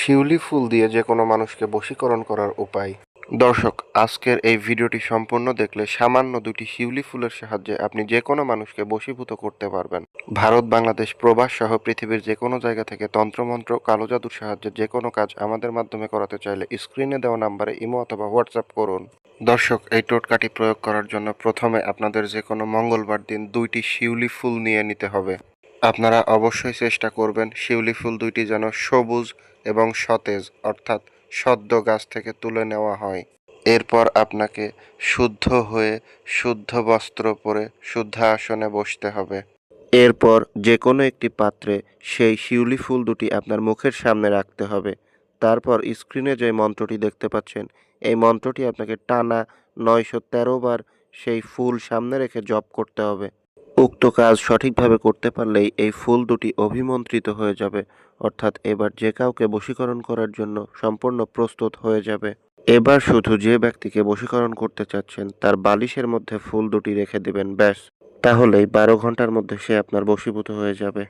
শিউলি ফুল দিয়ে যে কোনো মানুষকে বশীকরণ করার উপায়। দর্শক, আজকের এই ভিডিওটি সম্পূর্ণ দেখলে সামান্য দুটি শিউলি ফুলের সাহায্যে আপনি যে কোনো মানুষকে বশীভূত করতে পারবেন। ভারত, বাংলাদেশ, প্রবাস সহ পৃথিবীর যে কোনো জায়গা থেকে তন্ত্রমন্ত্র কালো জাদুর সাহায্যে যে কোনো কাজ আমাদের মাধ্যমে করাতে চাইলে স্ক্রিনে দেওয়া নাম্বারে ইমো অথবা হোয়াটসঅ্যাপ করুন। দর্শক, এই টোটকাটি প্রয়োগ করার জন্য প্রথমে আপনাদের যে কোনো মঙ্গলবার দিন দুইটি শিউলি ফুল নিয়ে নিতে হবে। আপনারা অবশ্যই চেষ্টা করবেন শিউলি ফুল দুইটি যেন সবুজ এবং সতেজ, অর্থাৎ সদ্য গাছ থেকে তুলে নেওয়া হয়। এরপর আপনাকে শুদ্ধ হয়ে শুদ্ধ বস্ত্র পরে শুদ্ধ আসনে বসতে হবে। এরপর যে কোনো একটি পাত্রে সেই শিউলি ফুল দুটি আপনার মুখের সামনে রাখতে হবে। তারপর স্ক্রিনে যে মন্ত্রটি দেখতে পাচ্ছেন, এই মন্ত্রটি আপনাকে টানা নয়শো তেরো বার সেই ফুল সামনে রেখে জপ করতে হবে। উক্ত কাজ সঠিকভাবে করতে পারলেই এই ফুল দুটি অভিমন্ত্রিত হয়ে যাবে, অর্থাৎ এবার যে কাউকে বশীকরণ করার জন্য সম্পূর্ণ প্রস্তুত হয়ে যাবে। এবার শুধু যে ব্যক্তিকে বশীকরণ করতে চাচ্ছেন, তার বালিশের মধ্যে ফুল দুটি রেখে দেবেন, ব্যাস। তাহলেই বারো ঘণ্টার মধ্যে সে আপনার বশীভূত হয়ে যাবে।